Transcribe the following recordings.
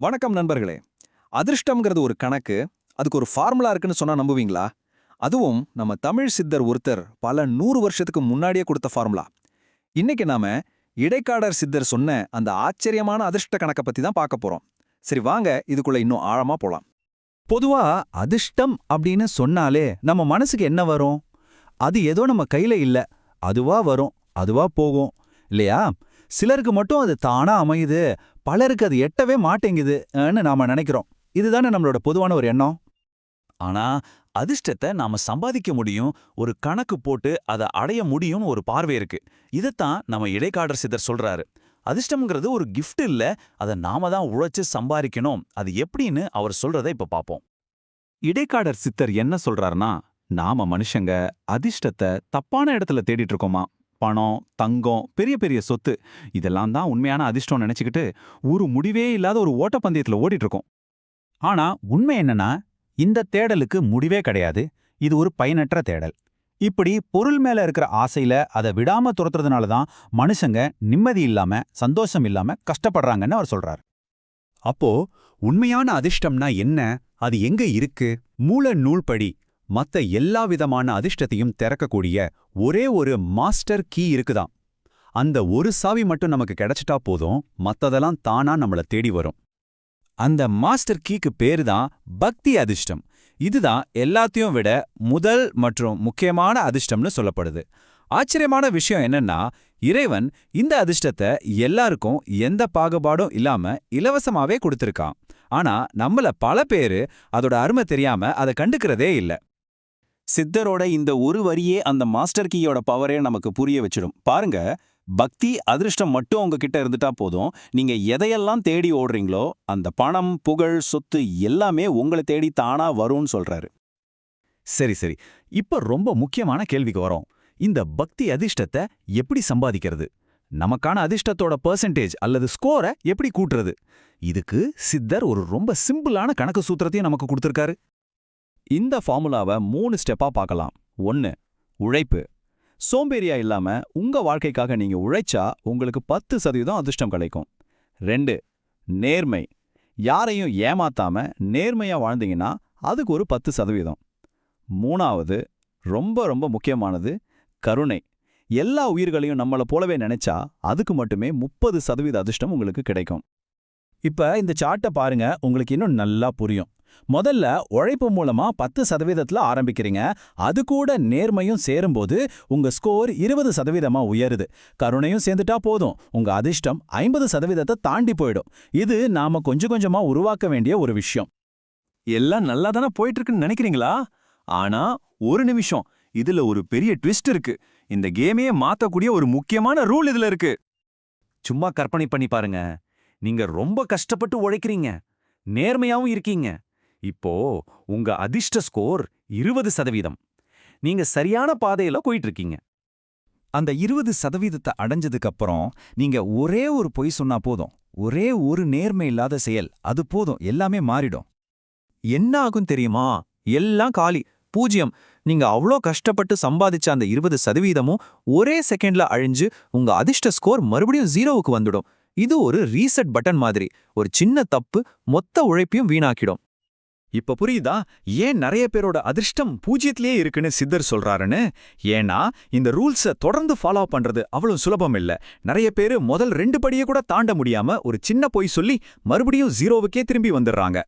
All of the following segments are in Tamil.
வணக்கம் நண்பர்களே. அதிர்ஷ்டம்ங்கிறது ஒரு கணக்கு அதுக்கு ஒரு ஃபார்முலா இருக்குன்னு சொன்னா நம்புவீங்களா? அதுவும் நம்ம தமிழ் சித்தர் ஒருத்தர் பல நூறு வருஷத்துக்கு முன்னாடியே கொடுத்த ஃபார்முலா இன்னைக்கு நாம இடைக்காடர் சித்தர் சொன்ன அந்த ஆச்சரியமான அதிர்ஷ்ட கணக்கை பத்தி தான் பார்க்க போறோம். சரி வாங்க இதுக்குள்ள இன்னும் ஆழமா போலாம். பொதுவா அதிர்ஷ்டம் அப்படின்னு சொன்னாலே நம்ம மனசுக்கு என்ன வரும்? அது ஏதோ நம்ம கையில இல்ல. அதுவா வரும் அதுவா போகும் இல்லையா? சிலருக்கு மட்டும் அது தானா அமையுது. பலருக்கு அது எட்டவே மாட்டேங்குதுன்னு நாம நினைக்கிறோம். இதுதானே நம்மளோட பொதுவான ஒரு எண்ணம்? ஆனா அதிர்ஷ்டத்தை நாம சம்பாதிக்க முடியும் ஒரு கணக்கு போட்டு அதை அடைய முடியும் ஒரு பார்வை இருக்கு. இதைத்தான் நம்ம இடைக்காடர் சித்தர் சொல்றாரு. அதிர்ஷ்டம்ங்கிறது ஒரு கிஃப்ட் இல்ல அதை நாம தான் உழைச்சு சம்பாதிக்கணும். அது எப்படின்னு அவர் சொல்றதை இப்ப பாப்போம். இடைக்காடர் சித்தர் என்ன சொல்றாருன்னா நாம மனுஷங்க அதிர்ஷ்டத்தை தப்பான இடத்துல தேடிட்டு இருக்கோமா? பணம் தங்கம் பெரிய பெரிய சொத்து இதெல்லாம் தான் உண்மையான அதிர்ஷ்டம் நினைச்சுக்கிட்டு ஒரு முடிவே இல்லாத ஒரு ஓட்டப்பந்தயத்துல ஓடிட்டு இருக்கோம் ஆனா உண்மை என்னன்னா இந்த தேடலுக்கு முடிவே கிடையாது. இது ஒரு பயனற்ற தேடல். இப்படி பொருள் மேல இருக்கிற ஆசையில அதை விடாம துரத்துறதுனால தான் மனுஷங்க நிம்மதி இல்லாம சந்தோஷம் இல்லாம கஷ்டப்படுறாங்கன்னு அவர் சொல்றார். அப்போ உண்மையான அதிர்ஷ்டம்னா என்ன? அது எங்க இருக்கு? மூல நூல்படி மத்த எல்லா விதமான அதிர்ஷ்டத்தையும் திறக்கக்கூடிய ஒரே ஒரு மாஸ்டர் கீ இருக்குதாம். அந்த ஒரு சாவி மட்டும் நமக்கு கிடைச்சிட்டா போதும் மத்ததெல்லாம் தானா நம்மள தேடி வரும். அந்த மாஸ்டர் கீக்கு பேரு தான் பக்தி அதிர்ஷ்டம். இதுதான் எல்லாத்தையும் விட முதல் மற்றும் முக்கியமான அதிர்ஷ்டம்னு சொல்லப்படுது. ஆச்சரியமான விஷயம் என்னன்னா இறைவன் இந்த அதிர்ஷ்டத்தை எல்லாருக்கும் எந்த பாகுபாடும் இல்லாம இலவசமாவே கொடுத்திருக்கான். ஆனா நம்மள பல பேரு அதோட அருமை தெரியாம அதை கண்டுக்கிறதே இல்ல. சித்தரோட இந்த ஒரு வரியே அந்த மாஸ்டர் கீயோட பவரே நமக்கு புரிய வச்சிடும். பாருங்க பக்தி அதிர்ஷ்டம் மட்டும் உங்ககிட்ட இருந்துட்டா போதும். நீங்க எதையெல்லாம் தேடி ஓடுறீங்களோ அந்த பணம் புகழ் சொத்து எல்லாமே உங்களை தேடி தானா வரும்னு சொல்றாரு. சரி சரி. இப்ப ரொம்ப முக்கியமான கேள்விக்கு வரோம். இந்த பக்தி அதிர்ஷ்டத்தை எப்படி சம்பாதிக்கிறது? நமக்கான அதிர்ஷ்டத்தோட பெர்சன்டேஜ் அல்லது ஸ்கோரை எப்படி கூட்டுறது? இதுக்கு சித்தர் ஒரு ரொம்ப சிம்பிளான கணக்கு சூத்திரத்தையும் நமக்கு கொடுத்துருக்காரு. இந்த ஃபார்முலாவை மூணு ஸ்டெப்பா பார்க்கலாம். ஒன்னு உழைப்பு. சோம்பேறியா இல்லாம உங்க வாழ்க்கைக்காக நீங்க உழைச்சா உங்களுக்கு பத்து சதவீதம் அதிர்ஷ்டம் கிடைக்கும். ரெண்டு நேர்மை. யாரையும் ஏமாத்தாம நேர்மையா வாழ்ந்தீங்கன்னா அதுக்கு ஒரு பத்து சதவீதம். மூணாவது ரொம்ப ரொம்ப முக்கியமானது கருணை. எல்லா உயிர்களையும் நம்மள போலவே நினைச்சா அதுக்கு மட்டுமே முப்பது சதவீத அதிர்ஷ்டம் உங்களுக்கு கிடைக்கும். இப்ப இந்த சார்ட்டை பாருங்க உங்களுக்கு இன்னும் நல்லா புரியும். முதல்ல உழைப்பு மூலமா பத்து சதவீதத்துல ஆரம்பிக்கிறீங்க. அது கூட நேர்மையும் சேரும்போது உங்க ஸ்கோர் இருபது சதவீதமா உயருது. கருணையும் சேர்ந்துட்டா போதும். உங்க அதிர்ஷ்டம் ஐம்பது சதவீதத்தை தாண்டி போயிடும். இது நாம கொஞ்சம் கொஞ்சமா உருவாக்க வேண்டிய ஒரு விஷயம். எல்லாம் நல்லா தானே போயிட்டு இருக்குன்னு நினைக்கிறீங்களா? ஆனா ஒரு நிமிஷம். இதுல ஒரு பெரிய ட்விஸ்ட் இருக்கு. இந்த கேமையே மாத்தக்கூடிய ஒரு முக்கியமான ரூல் இதுல இருக்கு. சும்மா கற்பனை பண்ணி பாருங்க. நீங்க ரொம்ப கஷ்டப்பட்டு உழைக்கிறீங்க. நேர்மையாவும் இருக்கீங்க. இப்போ உங்க அதிர்ஷ்ட ஸ்கோர் இருபது சதவீதம். நீங்க சரியான பாதையில போயிட்டு இருக்கீங்க அந்த இருபது சதவீதத்தை அடைஞ்சதுக்கு அப்புறம் நீங்க ஒரே ஒரு பொய் சொன்னா போதும். ஒரே ஒரு நேர்மை இல்லாத செயல் அது போதும். எல்லாமே மாறிடும். என்ன ஆகும் தெரியுமா? எல்லாம் காலி. பூஜ்யம் நீங்க அவ்வளோ கஷ்டப்பட்டு சம்பாதிச்ச அந்த இருபது சதவீதமும் ஒரே செகண்ட்ல அழிஞ்சு உங்க அதிர்ஷ்ட ஸ்கோர் மறுபடியும் ஜீரோவுக்கு வந்துடும். இது ஒரு ரீசெட் பட்டன் மாதிரி. ஒரு சின்ன தப்பு மொத்த உழைப்பையும் வீணாக்கிடும். இப்ப புரியுதா? ஏன் நிறைய பேரோட அதிர்ஷ்டம் பூஜ்யத்திலேயே இருக்குன்னு சித்தர் சொல்றாருன்னு? ஏன்னா இந்த ரூல்ஸ தொடர்ந்து ஃபாலோ பண்றது அவ்வளவு சுலபம் இல்ல. நிறைய பேரு முதல் ரெண்டு படியை கூட தாண்ட முடியாம ஒரு சின்ன பொய் சொல்லி மறுபடியும் ஜீரோவுக்கே திரும்பி வந்துடுறாங்க.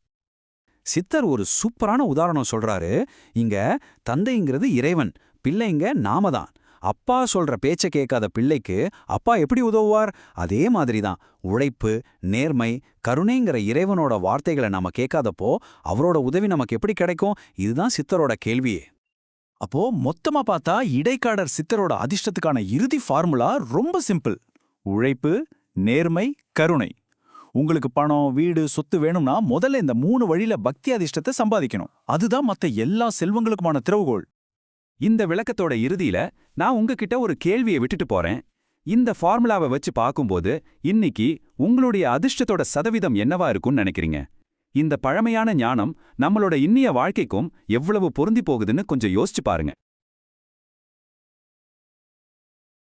சித்தர் ஒரு சூப்பரான உதாரணம் சொல்றாரு. இங்க தந்தைங்கிறது இறைவன் பிள்ளைங்க நாம தான் அப்பா சொல்ற பேச்ச கேட்காத பிள்ளைக்கு அப்பா எப்படி உதவுவார்? அதே மாதிரி தான் உழைப்பு நேர்மை கருணைங்கிற இறைவனோட வார்த்தைகளை நாம கேட்காதப்போ அவரோட உதவி நமக்கு எப்படி கிடைக்கும்? இதுதான் சித்தரோட கேள்வியே. அப்போ மொத்தமா பார்த்தா இடைக்காடர் சித்தரோட அதிர்ஷ்டத்துக்கான இறுதி ஃபார்முலா ரொம்ப சிம்பிள். உழைப்பு நேர்மை கருணை. உங்களுக்கு பணம் வீடு சொத்து வேணும்னா முதல்ல இந்த மூணு வழியில பக்தி அதிர்ஷ்டத்தை சம்பாதிக்கணும். அதுதான் மத்த எல்லா செல்வங்களுக்குமான திறவுகோள். இந்த விளக்கத்தோட இறுதியில நான் உங்ககிட்ட ஒரு கேள்வியை விட்டுட்டு போறேன். இந்த ஃபார்முலாவை வச்சு பார்க்கும்போது இன்னைக்கு உங்களுடைய அதிர்ஷ்டத்தோட சதவீதம் என்னவா இருக்கும்னு நினைக்கிறீங்க? இந்த பழமையான ஞானம் நம்மளோட இன்னிய வாழ்க்கைக்கும் எவ்வளவு பொருந்தி போகுதுன்னு கொஞ்சம் யோசிச்சு பாருங்க.